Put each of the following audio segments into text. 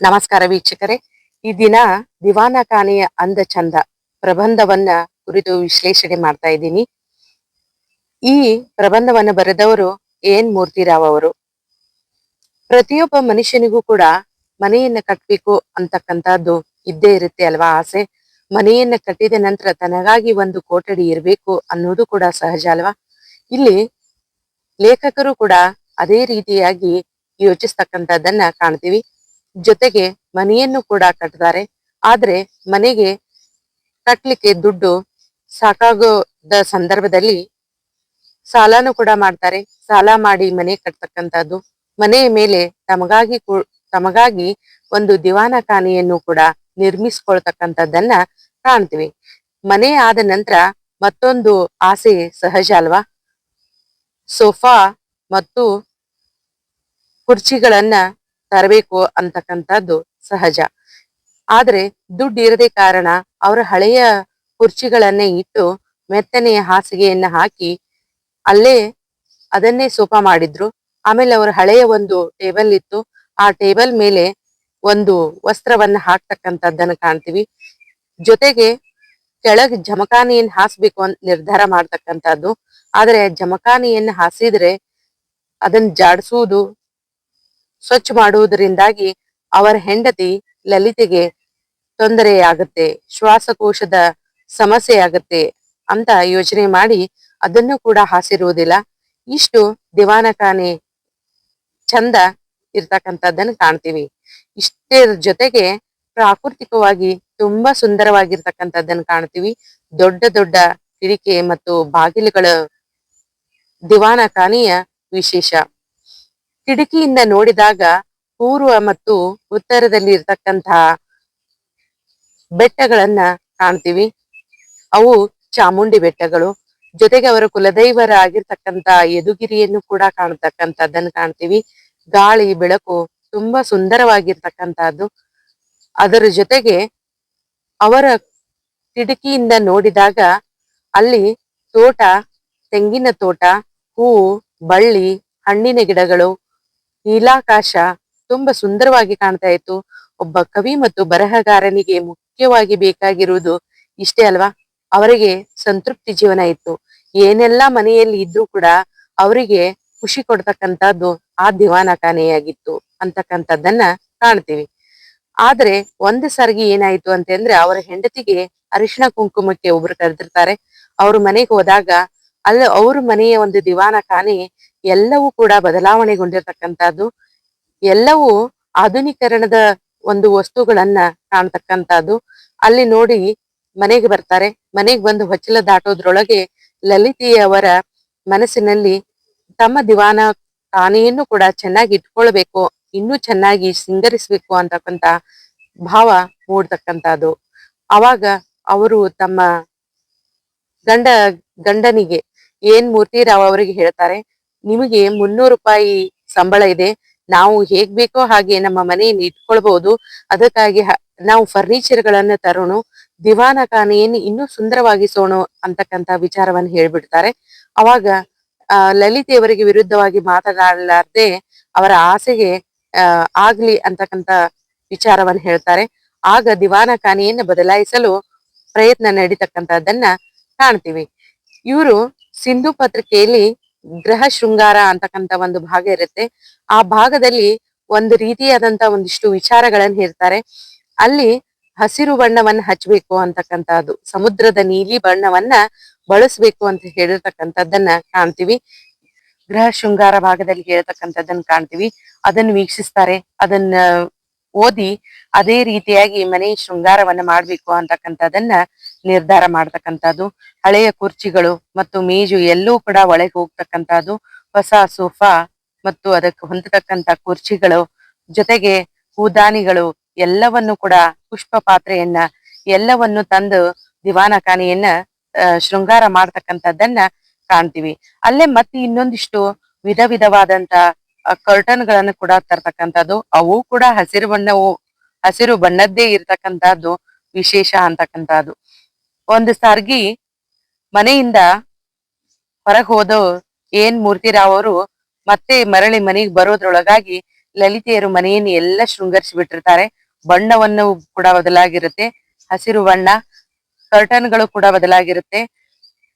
ನಮಸ್ಕಾರ ವೀಕ್ಷಕರೇ. ಈ ದಿನ ದಿವಾನ ಖಾನೆಯ ಅಂದ ಚಂದ ಪ್ರಬಂಧವನ್ನ ಕುರಿತು ವಿಶ್ಲೇಷಣೆ ಮಾಡ್ತಾ ಇದ್ದೀನಿ. ಈ ಪ್ರಬಂಧವನ್ನ ಬರೆದವರು ಎನ್ ಮೂರ್ತಿರಾವ್ ಅವರು. ಪ್ರತಿಯೊಬ್ಬ ಮನುಷ್ಯನಿಗೂ ಕೂಡ ಮನೆಯನ್ನ ಕಟ್ಟಬೇಕು ಅಂತಕ್ಕಂಥದ್ದು ಇದ್ದೇ ಇರುತ್ತೆ ಅಲ್ವಾ ಆಸೆ. ಮನೆಯನ್ನ ಕಟ್ಟಿದ ನಂತರ ತನಗಾಗಿ ಒಂದು ಕೊಠಡಿ ಇರಬೇಕು ಅನ್ನೋದು ಕೂಡ ಸಹಜ ಅಲ್ವಾ? ಇಲ್ಲಿ ಲೇಖಕರು ಕೂಡ ಅದೇ ರೀತಿಯಾಗಿ ಯೋಚಿಸ್ತಕ್ಕಂಥದ್ದನ್ನ ಕಾಣ್ತೀವಿ. ಜೊತೆಗೆ ಮನೆಯನ್ನು ಕೂಡ ಕಟ್ಟಿದ್ದಾರೆ. ಆದ್ರೆ ಮನೆಗೆ ಕಟ್ಲಿಕ್ಕೆ ದುಡ್ಡು ಸಾಕಾಗೋದ ಸಂದರ್ಭದಲ್ಲಿ ಸಾಲನು ಕೂಡ ಮಾಡ್ತಾರೆ. ಸಾಲ ಮಾಡಿ ಮನೆ ಕಟ್ತಕ್ಕಂಥದ್ದು. ಮನೆಯ ಮೇಲೆ ತಮಗಾಗಿ ತಮಗಾಗಿ ಒಂದು ದಿವಾನ ಖಾನೆಯನ್ನು ಕೂಡ ನಿರ್ಮಿಸ್ಕೊಳ್ತಕ್ಕಂಥದ್ದನ್ನ ಕಾಣ್ತೀವಿ. ಮನೆ ಆದ ನಂತರ ಮತ್ತೊಂದು ಆಸೆ ಸಹಜ ಅಲ್ವಾ? ಸೋಫಾ ಮತ್ತು ಕುರ್ಚಿಗಳನ್ನ ತರಬೇಕು ಅಂತಕ್ಕಂಥದ್ದು ಸಹಜ. ಆದ್ರೆ ದುಡ್ಡು ಇರದೆ ಕಾರಣ ಅವರ ಹಳೆಯ ಕುರ್ಚಿಗಳನ್ನೇ ಇಟ್ಟು ಮೆತ್ತನೆಯ ಹಾಸಿಗೆಯನ್ನ ಹಾಕಿ ಅಲ್ಲೇ ಅದನ್ನೇ ಸೋಫಾ ಮಾಡಿದ್ರು. ಆಮೇಲೆ ಅವರ ಹಳೆಯ ಒಂದು ಟೇಬಲ್ ಇತ್ತು. ಆ ಟೇಬಲ್ ಮೇಲೆ ಒಂದು ವಸ್ತ್ರವನ್ನ ಹಾಕ್ತಕ್ಕಂಥದ್ದನ್ನ ಕಾಣ್ತೀವಿ. ಜೊತೆಗೆ ಕೆಳಗ್ ಜಮಖಾನಿಯನ್ನು ಹಾಸ್ಬೇಕು ಅಂತ ನಿರ್ಧಾರ ಮಾಡ್ತಕ್ಕಂಥದ್ದು. ಆದ್ರೆ ಜಮಖಾನಿಯನ್ನು ಹಾಸಿದ್ರೆ ಅದನ್ನ ಜಾಡಿಸುವುದು ಸ್ವಚ್ಛ ಮಾಡುವುದರಿಂದಾಗಿ ಅವರ ಹೆಂಡತಿ ಲಲಿತೆಗೆ ತೊಂದರೆಯಾಗುತ್ತೆ, ಶ್ವಾಸಕೋಶದ ಸಮಸ್ಯೆ ಆಗುತ್ತೆ ಅಂತ ಯೋಚನೆ ಮಾಡಿ ಅದನ್ನು ಕೂಡ ಹಾಸಿರುವುದಿಲ್ಲ. ಇಷ್ಟು ದಿವಾನಖಾನೆ ಚಂದ ಇರ್ತಕ್ಕಂಥದ್ದನ್ನು ಕಾಣ್ತೀವಿ. ಇಷ್ಟರ ಜೊತೆಗೆ ಪ್ರಾಕೃತಿಕವಾಗಿ ತುಂಬಾ ಸುಂದರವಾಗಿರ್ತಕ್ಕಂಥದ್ದನ್ನು ಕಾಣ್ತೀವಿ. ದೊಡ್ಡ ದೊಡ್ಡ ಕಿಡಿಕೆ ಮತ್ತು ಬಾಗಿಲುಗಳ ದಿವಾನಖಾನೆಯ ವಿಶೇಷ. ಕಿಟಕಿಯಿಂದ ನೋಡಿದಾಗ ಪೂರ್ವ ಮತ್ತು ಉತ್ತರದಲ್ಲಿ ಇರ್ತಕ್ಕಂತಹ ಬೆಟ್ಟಗಳನ್ನ ಕಾಣ್ತೀವಿ. ಅವು ಚಾಮುಂಡಿ ಬೆಟ್ಟಗಳು. ಜೊತೆಗೆ ಅವರ ಕುಲದೈವರ ಆಗಿರ್ತಕ್ಕಂತ ಯದುಗಿರಿಯನ್ನು ಕೂಡ ಕಾಣತಕ್ಕಂಥದ್ದನ್ನು ಕಾಣ್ತೀವಿ. ಗಾಳಿ, ಬೆಳಕು ತುಂಬಾ ಸುಂದರವಾಗಿರ್ತಕ್ಕಂತಹದ್ದು ಅದರ ಜೊತೆಗೆ ಅವರ ಕಿಟಕಿಯಿಂದ ನೋಡಿದಾಗ ಅಲ್ಲಿ ತೋಟ, ತೆಂಗಿನ ತೋಟ, ಹೂವು, ಬಳ್ಳಿ, ಹಣ್ಣಿನ ಗಿಡಗಳು ನೀಲಾಕಾಶ ತುಂಬಾ ಸುಂದರವಾಗಿ ಕಾಣ್ತಾ ಇತ್ತು. ಒಬ್ಬ ಕವಿ ಮತ್ತು ಬರಹಗಾರನಿಗೆ ಮುಖ್ಯವಾಗಿ ಬೇಕಾಗಿರುವುದು ಇಷ್ಟೇ ಅಲ್ವಾ? ಅವರಿಗೆ ಸಂತೃಪ್ತಿ ಜೀವನ ಇತ್ತು. ಏನೆಲ್ಲ ಮನೆಯಲ್ಲಿ ಇದ್ರೂ ಕೂಡ ಅವರಿಗೆ ಖುಷಿ ಕೊಡ್ತಕ್ಕಂಥದ್ದು ಆ ದಿವಾನಖಾನೆಯಾಗಿತ್ತು ಅಂತಕ್ಕಂಥದ್ದನ್ನ ಕಾಣ್ತೀವಿ. ಆದ್ರೆ ಒಂದು ಸರ್ಗಿ ಏನಾಯ್ತು ಅಂತಂದ್ರೆ, ಅವರ ಹೆಂಡತಿಗೆ ಅರಿಶಿಣ ಕುಂಕುಮಕ್ಕೆ ಒಬ್ರು ಕರೆದಿರ್ತಾರೆ. ಅವ್ರ ಮನೆಗೆ ಹೋದಾಗ ಅಲ್ಲಿ ಅವ್ರ ಮನೆಯ ಒಂದು ದಿವಾನ ಖಾನೆ ಎಲ್ಲವೂ ಕೂಡ ಬದಲಾವಣೆಗೊಂಡಿರ್ತಕ್ಕಂಥದ್ದು. ಎಲ್ಲವೂ ಆಧುನೀಕರಣದ ಒಂದು ವಸ್ತುಗಳನ್ನ ಕಾಣ್ತಕ್ಕಂಥದ್ದು. ಅಲ್ಲಿ ನೋಡಿ ಮನೆಗೆ ಬರ್ತಾರೆ. ಮನೆಗೆ ಬಂದು ಹೊಚ್ಚಲ ದಾಟೋದ್ರೊಳಗೆ ಲಲಿತೆಯವರ ಮನಸ್ಸಿನಲ್ಲಿ ತಮ್ಮ ದಿವಾನ ಖಾನೆಯನ್ನು ಕೂಡ ಚೆನ್ನಾಗಿ ಇಟ್ಕೊಳ್ಬೇಕು, ಇನ್ನೂ ಚೆನ್ನಾಗಿ ಸಿಂಗರಿಸ್ಬೇಕು ಅಂತಕ್ಕಂತ ಭಾವ ಮೂಡ್ತಕ್ಕಂಥದ್ದು. ಅವಾಗ ಅವರು ತಮ್ಮ ಗಂಡ ಗಂಡನಿಗೆ ಏನ್ ಮೂರ್ತಿ ರಾವ್ ಅವರಿಗೆ ಹೇಳ್ತಾರೆ? ನಿಮಗೆ ಮುನ್ನೂರು ರೂಪಾಯಿ ಸಂಬಳ ಇದೆ. ನಾವು ಹೇಗ್ ಬೇಕೋ ಹಾಗೆ ನಮ್ಮ ಮನೆಯನ್ನು ಇಟ್ಕೊಳ್ಬಹುದು ಅದಕ್ಕಾಗಿ ನಾವು ಫರ್ನಿಚರ್ ಗಳನ್ನ ತರೋಣ. ದಿವಾನ ಖಾನೆಯನ್ನು ಇನ್ನೂ ಸುಂದರವಾಗಿಸೋಣ ಅಂತಕ್ಕಂತ ವಿಚಾರವನ್ನು ಹೇಳ್ಬಿಡ್ತಾರೆ. ಅವಾಗ ಲಲಿತೆಯವರಿಗೆ ವಿರುದ್ಧವಾಗಿ ಮಾತನಾಡಲಾರ್ದೆ ಅವರ ಆಸೆಗೆ ಆಗ್ಲಿ ಅಂತಕ್ಕಂತ ವಿಚಾರವನ್ನು ಹೇಳ್ತಾರೆ. ಆಗ ದಿವಾನ ಖಾನೆಯನ್ನು ಬದಲಾಯಿಸಲು ಪ್ರಯತ್ನ ನಡೀತಕ್ಕಂಥದ್ದನ್ನ ಕಾಣ್ತೀವಿ. ಇವರು ಸಿಂಧು ಪತ್ರಿಕೆಯಲ್ಲಿ ಗ್ರಹ ಶೃಂಗಾರ ಅಂತಕ್ಕಂತ ಒಂದು ಭಾಗ ಇರುತ್ತೆ. ಆ ಭಾಗದಲ್ಲಿ ಒಂದು ರೀತಿಯಾದಂತ ಒಂದಿಷ್ಟು ವಿಚಾರಗಳನ್ನ ಹೇಳ್ತಾರೆ. ಅಲ್ಲಿ ಹಸಿರು ಬಣ್ಣವನ್ನ ಹಚ್ಚಬೇಕು ಅಂತಕ್ಕಂಥದ್ದು, ಸಮುದ್ರದ ನೀಲಿ ಬಣ್ಣವನ್ನ ಬಳಸ್ಬೇಕು ಅಂತ ಹೇಳಿರ್ತಕ್ಕಂಥದ್ದನ್ನ ಕಾಣ್ತೀವಿ. ಗೃಹ ಶೃಂಗಾರ ಭಾಗದಲ್ಲಿ ಹೇಳ್ತಕ್ಕಂಥದ್ದನ್ನ ಕಾಣ್ತೀವಿ. ಅದನ್ನು ವೀಕ್ಷಿಸ್ತಾರೆ, ಅದನ್ನ ಓದಿ ಅದೇ ರೀತಿಯಾಗಿ ಮನೆ ಶೃಂಗಾರವನ್ನ ಮಾಡ್ಬೇಕು ಅಂತಕ್ಕಂಥದ್ದನ್ನ ನಿರ್ಧಾರ ಮಾಡ್ತಕ್ಕಂಥದ್ದು. ಹಳೆಯ ಕುರ್ಚಿಗಳು ಮತ್ತು ಮೇಜು ಎಲ್ಲೂ ಕೂಡ ಒಳಗೆ ಹೋಗ್ತಕ್ಕಂಥದ್ದು. ಹೊಸ ಸೋಫಾ ಮತ್ತು ಅದಕ್ಕೆ ಹೊಂದತಕ್ಕಂತ ಕುರ್ಚಿಗಳು ಜೊತೆಗೆ ಹೂದಾನಿಗಳು ಎಲ್ಲವನ್ನು ಕೂಡ ಪುಷ್ಪ ಪಾತ್ರೆಯನ್ನ ಎಲ್ಲವನ್ನು ತಂದು ದಿವಾನಖಾನೆಯನ್ನ ಶೃಂಗಾರ ಮಾಡ್ತಕ್ಕಂಥದ್ದನ್ನ ಕಾಣ್ತೀವಿ. ಅಲ್ಲೇ ಮತ್ತೆ ಇನ್ನೊಂದಿಷ್ಟು ವಿಧ ವಿಧವಾದಂತ ಕರ್ಟನ್ ಗಳನ್ನ ಕೂಡ ತರ್ತಕ್ಕಂಥದ್ದು. ಅವು ಕೂಡ ಹಸಿರು ಬಣ್ಣವು, ಹಸಿರು ಬಣ್ಣದ್ದೇ ಇರ್ತಕ್ಕಂಥದ್ದು ವಿಶೇಷ ಅಂತಕ್ಕಂಥದ್ದು. ಒಂದು ಸಾರ್ಗಿ ಮನೆಯಿಂದ ಹೊರಗೆ ಹೋದ ಏನ್ ಮೂರ್ತಿರಾವ್ ಅವರು ಮತ್ತೆ ಮರಳಿ ಮನೆಗೆ ಬರೋದ್ರೊಳಗಾಗಿ ಲಲಿತೆಯರು ಮನೆಯನ್ನು ಎಲ್ಲ ಶೃಂಗರಿಸಿ ಬಿಟ್ಟಿರ್ತಾರೆ ಬಣ್ಣವನ್ನು ಕೂಡ ಬದಲಾಗಿರುತ್ತೆ. ಹಸಿರು ಬಣ್ಣ ಕರ್ಟನ್ಗಳು ಕೂಡ ಬದಲಾಗಿರುತ್ತೆ.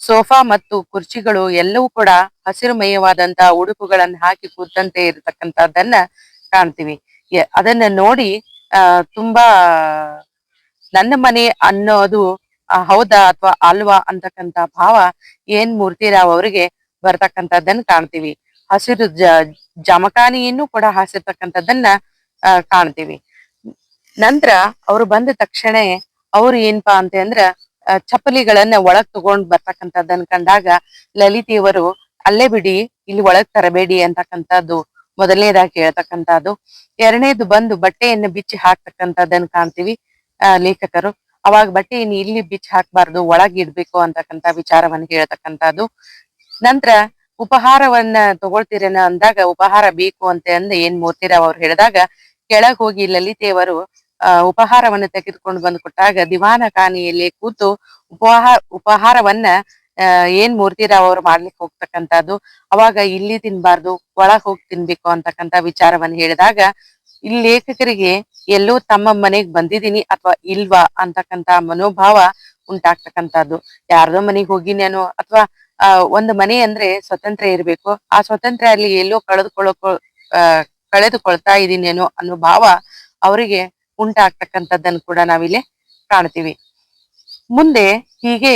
ಸೋಫಾ ಮತ್ತು ಕುರ್ಚಿಗಳು ಎಲ್ಲವೂ ಕೂಡ ಹಸಿರುಮಯವಾದಂತಹ ಉಡುಪುಗಳನ್ನು ಹಾಕಿ ಕೂತಂತೆ ಇರತಕ್ಕಂತದ್ದನ್ನ ಕಾಣ್ತೀವಿ. ಅದನ್ನ ನೋಡಿ ತುಂಬಾ ನನ್ನ ಮನೆ ಅನ್ನೋದು ಹೌದಾ ಅಥವಾ ಅಲ್ವಾ ಅಂತಕ್ಕಂತ ಭಾವ ಏನ್ ಮೂರ್ತಿರಾವ್ ಅವರಿಗೆ ಬರ್ತಕ್ಕಂಥದ್ದನ್ನ ಕಾಣ್ತೀವಿ. ಹಸಿರು ಜ, ಜಮಖಾನಿಯನ್ನು ಕೂಡ ಹಾಸಿರ್ತಕ್ಕಂಥದ್ದನ್ನ ಕಾಣ್ತೀವಿ. ನಂತರ ಅವ್ರು ಬಂದ ತಕ್ಷಣ ಅವ್ರು ಏನ್ಪಾ ಅಂತ ಅಂದ್ರ ಚಪ್ಪಲಿಗಳನ್ನ ಒಳಗ್ ತಗೊಂಡ್ ಬರ್ತಕ್ಕಂಥದ್ದನ್ನ ಕಂಡಾಗ ಲಲಿತೆಯವರು, ಅಲ್ಲೇ ಬಿಡಿ, ಇಲ್ಲಿ ಒಳಗ್ ತರಬೇಡಿ ಅಂತಕ್ಕಂಥದ್ದು ಮೊದಲನೇದಾಗಿ ಹೇಳ್ತಕ್ಕಂಥದ್ದು. ಎರಡನೇದು ಬಂದು ಬಟ್ಟೆಯನ್ನು ಬಿಚ್ಚಿ ಹಾಕ್ತಕ್ಕಂಥದ್ದನ್ನ ಕಾಣ್ತೀವಿ ಲೇಖಕರು. ಅವಾಗ ಬಟ್ಟೆ ಇಲ್ಲಿ ಬಿಚ್ಚ ಹಾಕ್ಬಾರ್ದು, ಒಳಗೆ ಇಡ್ಬೇಕು ಅಂತಕ್ಕಂಥ ವಿಚಾರವನ್ನು ಹೇಳ್ತಕ್ಕಂಥದ್ದು. ನಂತರ ಉಪಹಾರವನ್ನ ತಗೊಳ್ತೀರೇನ ಅಂದಾಗ ಉಪಹಾರ ಬೇಕು ಅಂತ ಅಂದ ಏನ್ ಮೂರ್ತಿರಾವ್ ಅವ್ರು ಹೇಳಿದಾಗ, ಕೆಳಗ್ ಹೋಗಿ ಲಲಿತೆಯವರು, ಆ, ಉಪಹಾರವನ್ನು ತೆಗೆದುಕೊಂಡು ಬಂದು ಕೊಟ್ಟಾಗ ದಿವಾನ ಖಾನಿಯಲ್ಲಿ ಕೂತು ಉಪಹಾರ, ಉಪಹಾರವನ್ನ ಅಹ್ ಏನ್ ಮೂರ್ತಿರಾವ್ ಅವ್ರು ಮಾಡ್ಲಿಕ್ಕೆ ಹೋಗ್ತಕ್ಕಂಥದ್ದು, ಅವಾಗ ಇಲ್ಲಿ ತಿನ್ಬಾರ್ದು, ಒಳಗ್ ಹೋಗಿ ತಿನ್ಬೇಕು ಅಂತಕ್ಕಂಥ ವಿಚಾರವನ್ನು ಹೇಳಿದಾಗ ಇಲ್ಲಿ ಲೇಖಕರಿಗೆ ಎಲ್ಲೋ ತಮ್ಮ ಮನೆಗ್ ಬಂದಿದ್ದೀನಿ ಅಥವಾ ಇಲ್ವಾ ಅಂತಕ್ಕಂತ ಮನೋಭಾವ ಉಂಟಾಗ್ತಕ್ಕಂಥದ್ದು. ಯಾರ್ದೋ ಮನೆಗ್ ಹೋಗಿನೇನೋ ಅಥವಾ ಒಂದು ಮನೆ ಅಂದ್ರೆ ಸ್ವತಂತ್ರ ಇರಬೇಕು. ಆ ಸ್ವತಂತ್ರ ಅಲ್ಲಿ ಎಲ್ಲೋ ಕಳೆದುಕೊಳ್ಳೋ ಅಹ್ ಕಳೆದುಕೊಳ್ತಾ ಇದೀನೇನೋ ಅನ್ನೋ ಭಾವ ಅವರಿಗೆ ಉಂಟಾಗ್ತಕ್ಕಂಥದ್ದನ್ನು ಕೂಡ ನಾವಿಲ್ಲಿ ಕಾಣ್ತೀವಿ. ಮುಂದೆ ಹೀಗೆ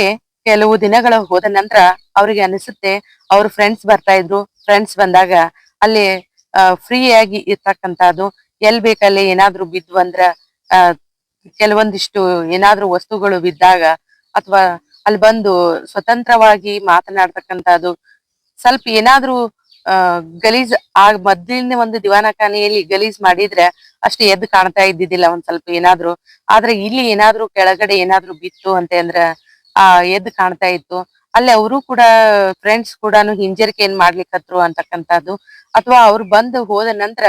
ಕೆಲವು ದಿನಗಳ ಹೋದ ನಂತರ ಅವ್ರಿಗೆ ಅನಿಸುತ್ತೆ, ಅವ್ರ ಫ್ರೆಂಡ್ಸ್ ಬರ್ತಾ ಇದ್ರು. ಫ್ರೆಂಡ್ಸ್ ಬಂದಾಗ ಅಲ್ಲಿ ಫ್ರೀಯಾಗಿ ಇರ್ತಕ್ಕಂಥದ್ದು. ಎಲ್ ಬೇಕಲ್ಲಿ ಏನಾದ್ರೂ ಬಿದ್ವು ಅಂದ್ರ ಕೆಲವೊಂದಿಷ್ಟು ಏನಾದ್ರೂ ವಸ್ತುಗಳು ಬಿದ್ದಾಗ ಅಥವಾ ಅಲ್ಲಿ ಬಂದು ಸ್ವತಂತ್ರವಾಗಿ ಮಾತನಾಡ್ತಕ್ಕಂಥದ್ದು, ಸ್ವಲ್ಪ ಏನಾದ್ರೂ, ಆ, ಗಲೀಜ್ ಆ ಮೊದ್ಲಿನ ಒಂದು ದಿವಾನಖಾನೆಯಲ್ಲಿ ಗಲೀಜ್ ಮಾಡಿದ್ರೆ ಅಷ್ಟು ಎದ್ದು ಕಾಣ್ತಾ ಇದ್ದಿದ್ದಿಲ್ಲ ಒಂದ್ ಸ್ವಲ್ಪ ಏನಾದ್ರು. ಆದ್ರೆ ಇಲ್ಲಿ ಏನಾದ್ರು ಕೆಳಗಡೆ ಏನಾದ್ರು ಬಿತ್ತು ಅಂತ ಅಂದ್ರ, ಆ, ಎದ್ದು ಕಾಣ್ತಾ ಇತ್ತು. ಅಲ್ಲಿ ಅವರು ಕೂಡ ಫ್ರೆಂಡ್ಸ್ ಕೂಡ ಹಿಂಜರಿಕೆ ಏನ್ ಮಾಡ್ಲಿಕ್ಕತ್ರು ಅಂತಕ್ಕಂಥದ್ದು. ಅಥವಾ ಅವ್ರು ಬಂದು ಹೋದ ನಂತರ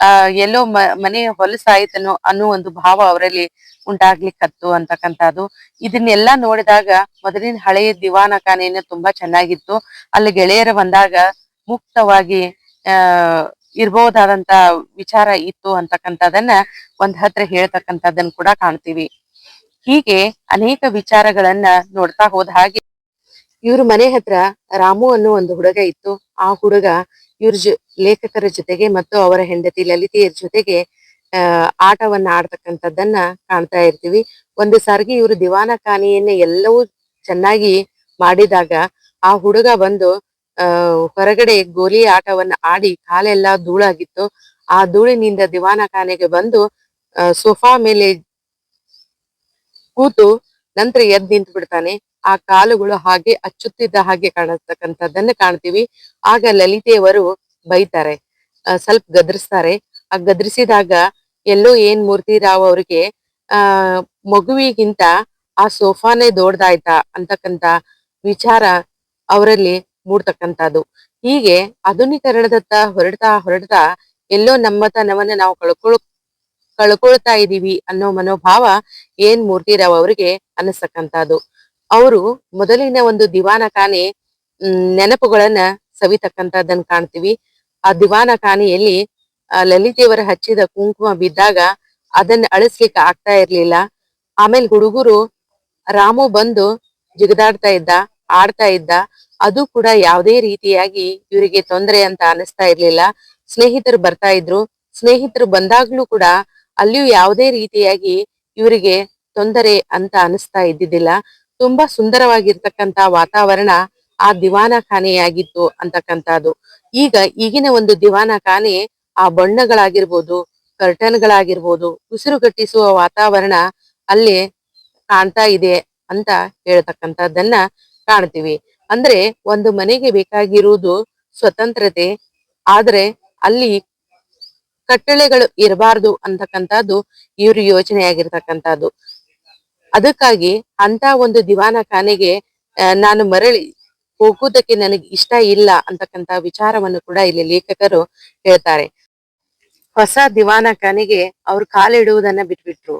ಆ, ಎಲ್ಲೋ ಮನೆ ಹೊಲಸಾಯ್ತನೋ ಅನ್ನೋ ಒಂದು ಭಾವ ಅವರಲ್ಲಿ ಉಂಟಾಗ್ಲಿಕ್ಕತ್ತು ಅಂತಕ್ಕಂಥದ್ದು. ಇದನ್ನೆಲ್ಲಾ ನೋಡಿದಾಗ ಮೊದಲಿನ ಹಳೆಯ ದಿವಾನಖಾನೆಯನ್ನು ತುಂಬಾ ಚೆನ್ನಾಗಿತ್ತು. ಅಲ್ಲಿ ಗೆಳೆಯರು ಬಂದಾಗ ಮುಕ್ತವಾಗಿ, ಆ ಇರ್ಬಹುದಾದಂತ ವಿಚಾರ ಇತ್ತು ಅಂತಕ್ಕಂಥದನ್ನ ಒಂದ್ ಹತ್ರ ಹೇಳ್ತಕ್ಕಂಥದ್ದನ್ನ ಕೂಡ ಕಾಣ್ತೀವಿ. ಹೀಗೆ ಅನೇಕ ವಿಚಾರಗಳನ್ನ ನೋಡ್ತಾ ಹೋದ ಹಾಗೆ ಇವ್ರ ಮನೆ ಹತ್ರ ರಾಮು ಅನ್ನೋ ಒಂದು ಹುಡುಗ ಇತ್ತು. ಆ ಹುಡುಗ ಇವ್ರ ಜೊ, ಲೇಖಕರ ಜೊತೆಗೆ ಮತ್ತು ಅವರ ಹೆಂಡತಿ ಲಲಿತೆಯರ ಜೊತೆಗೆ ಅಹ್ ಆಟವನ್ನ ಆಡ್ತಕ್ಕಂಥದ್ದನ್ನ ಕಾಣ್ತಾ ಇರ್ತೀವಿ. ಒಂದು ಸಾರಿಗೆ ಇವರು ದಿವಾನ ಖಾನೆಯನ್ನ ಎಲ್ಲವೂ ಚೆನ್ನಾಗಿ ಮಾಡಿದಾಗ ಆ ಹುಡುಗ ಬಂದು, ಆ, ಹೊರಗಡೆ ಗೋಲಿ ಆಟವನ್ನ ಆಡಿ ಕಾಲೆಲ್ಲ ಧೂಳಾಗಿತ್ತು. ಆ ಧೂಳಿನಿಂದ ದಿವಾನ ಖಾನೆಗೆ ಬಂದು ಸೋಫಾ ಮೇಲೆ ಕೂತು ನಂತರ ಎದ್ದು ನಿಂತು ಬಿಡ್ತಾನೆ ಆ ಕಾಲುಗಳು ಹಾಗೆ ಅಚ್ಚುತ್ತಿದ್ದ ಹಾಗೆ ಕಾಣಿಸ್ತಕ್ಕಂಥದ್ದನ್ನ ಕಾಣ್ತೀವಿ. ಆಗ ಲಲಿತೆಯವರು ಬೈತಾರೆ ಸ್ವಲ್ಪ ಗದರಿಸ್ತಾರೆ. ಆ ಗದರಿಸಿದಾಗ ಎಲ್ಲೋ ಏನ್ ಮೂರ್ತಿರಾವ್ ಅವ್ರಿಗೆ, ಆ, ಮಗುವಿಗಿಂತ ಆ ಸೋಫಾನೇ ದೊಡ್ದಾಯ್ತಾ ಅಂತಕ್ಕಂತ ವಿಚಾರ ಅವರಲ್ಲಿ ಮೂಡ್ತಕ್ಕಂಥದ್ದು. ಹೀಗೆ ಆಧುನೀಕರಣದತ್ತ ಹೊರಡ್ತಾ ಹೊರಡ್ತಾ ಎಲ್ಲೋ ನಮ್ಮತನವನ್ನ ನಾವು ಕಳ್ಕೊಳ್, ಕಳ್ಕೊಳ್ತಾ ಇದೀವಿ ಅನ್ನೋ ಮನೋಭಾವ ಏನ್ ಮೂರ್ತಿರಾವ್ ಅವರಿಗೆ ಅನಿಸ್ತಕ್ಕಂಥದ್ದು. ಅವರು ಮೊದಲಿನ ಒಂದು ದಿವಾನ ಖಾನೆ ನೆನಪುಗಳನ್ನ ಸವಿತಕ್ಕಂತದನ್ನ ಕಾಣ್ತೀವಿ. ಆ ದಿವಾನ ಖಾನೆಯಲ್ಲಿ, ಆ ಲಲಿತೆಯವರ ಹಚ್ಚಿದ ಕುಂಕುಮ ಬಿದ್ದಾಗ ಅದನ್ನ ಅಳಿಸ್ಲಿಕ್ಕೆ ಆಗ್ತಾ ಇರ್ಲಿಲ್ಲ. ಆಮೇಲೆ ಹುಡುಗರು ರಾಮು ಬಂದು ಜಿಗದಾಡ್ತಾ ಇದ್ದ, ಆಡ್ತಾ ಇದ್ದ, ಅದು ಕೂಡ ಯಾವುದೇ ರೀತಿಯಾಗಿ ಇವರಿಗೆ ತೊಂದರೆ ಅಂತ ಅನಿಸ್ತಾ ಇರ್ಲಿಲ್ಲ. ಸ್ನೇಹಿತರು ಬರ್ತಾ ಇದ್ರು. ಸ್ನೇಹಿತರು ಬಂದಾಗ್ಲೂ ಕೂಡ ಅಲ್ಲಿಯೂ ಯಾವುದೇ ರೀತಿಯಾಗಿ ಇವರಿಗೆ ತೊಂದರೆ ಅಂತ ಅನಿಸ್ತಾ ಇದ್ದಿದ್ದಿಲ್ಲ. ತುಂಬಾ ಸುಂದರವಾಗಿರ್ತಕ್ಕಂತ ವಾತಾವರಣ ಆ ದಿವಾನ ಖಾನೆಯಾಗಿತ್ತು ಅಂತಕ್ಕಂತದ್ದು ಈಗ ಈಗಿನ ಒಂದು ದಿವಾನ ಖಾನೆ ಆ ಬಣ್ಣಗಳಾಗಿರ್ಬೋದು ಕರ್ಟನ್ಗಳಾಗಿರ್ಬೋದು ಉಸಿರುಗಟ್ಟಿಸುವ ವಾತಾವರಣ ಅಲ್ಲಿ ಕಾಣ್ತಾ ಇದೆ ಅಂತ ಹೇಳ್ತಕ್ಕಂಥದ್ದನ್ನ ಕಾಣ್ತೀವಿ. ಅಂದ್ರೆ ಒಂದು ಮನೆಗೆ ಬೇಕಾಗಿರುವುದು ಸ್ವತಂತ್ರತೆ, ಆದ್ರೆ ಅಲ್ಲಿ ಕಟ್ಟಳೆಗಳು ಇರಬಾರ್ದು ಅಂತಕ್ಕಂಥದ್ದು ಇವ್ರ ಯೋಚನೆ ಆಗಿರ್ತಕ್ಕಂಥದ್ದು ಅದಕ್ಕಾಗಿ ಅಂತ ಒಂದು ದಿವಾನ ಖಾನೆಗೆ ನಾನು ಮರಳಿ ಹೋಗುವುದಕ್ಕೆ ನನಗೆ ಇಷ್ಟ ಇಲ್ಲ ಅಂತಕ್ಕಂತ ವಿಚಾರವನ್ನು ಕೂಡ ಇಲ್ಲಿ ಲೇಖಕರು ಹೇಳ್ತಾರೆ. ಹೊಸ ದಿವಾನ ಖಾನೆಗೆ ಅವರು ಕಾಲಿಡುವುದನ್ನ ಬಿಟ್ಬಿಟ್ರು.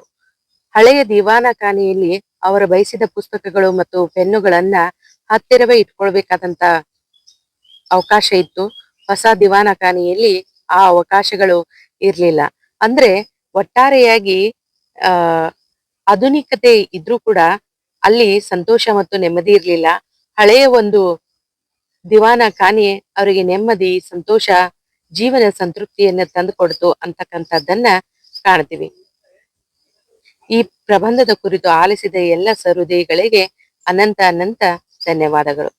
ಹಳೆಯ ದಿವಾನ ಖಾನೆಯಲ್ಲಿ ಅವರ ಬಯಸಿದ ಪುಸ್ತಕಗಳು ಮತ್ತು ಪೆನ್ನುಗಳನ್ನ ಹತ್ತಿರವೇ ಇಟ್ಕೊಳ್ಬೇಕಾದಂತ ಅವಕಾಶ ಇತ್ತು. ಹೊಸ ದಿವಾನ ಖಾನೆಯಲ್ಲಿ ಆ ಅವಕಾಶಗಳು ಇರ್ಲಿಲ್ಲ. ಅಂದ್ರೆ ಒಟ್ಟಾರೆಯಾಗಿ, ಆ ಆಧುನಿಕತೆ ಇದ್ರೂ ಕೂಡ ಅಲ್ಲಿ ಸಂತೋಷ ಮತ್ತು ನೆಮ್ಮದಿ ಇರ್ಲಿಲ್ಲ. ಹಳೆಯ ಒಂದು ದಿವಾನ ಖಾನೆ ಅವರಿಗೆ ನೆಮ್ಮದಿ, ಸಂತೋಷ, ಜೀವನ ಸಂತೃಪ್ತಿಯನ್ನ ತಂದುಕೊಡ್ತು ಅಂತಕ್ಕಂಥದ್ದನ್ನ ಕಾಣ್ತೀವಿ. ಈ ಪ್ರಬಂಧದ ಕುರಿತು ಆಲಿಸಿದ ಎಲ್ಲ ಸಹೃದಯಿಗಳಿಗೆ ಅನಂತ ಅನಂತ ಧನ್ಯವಾದಗಳು.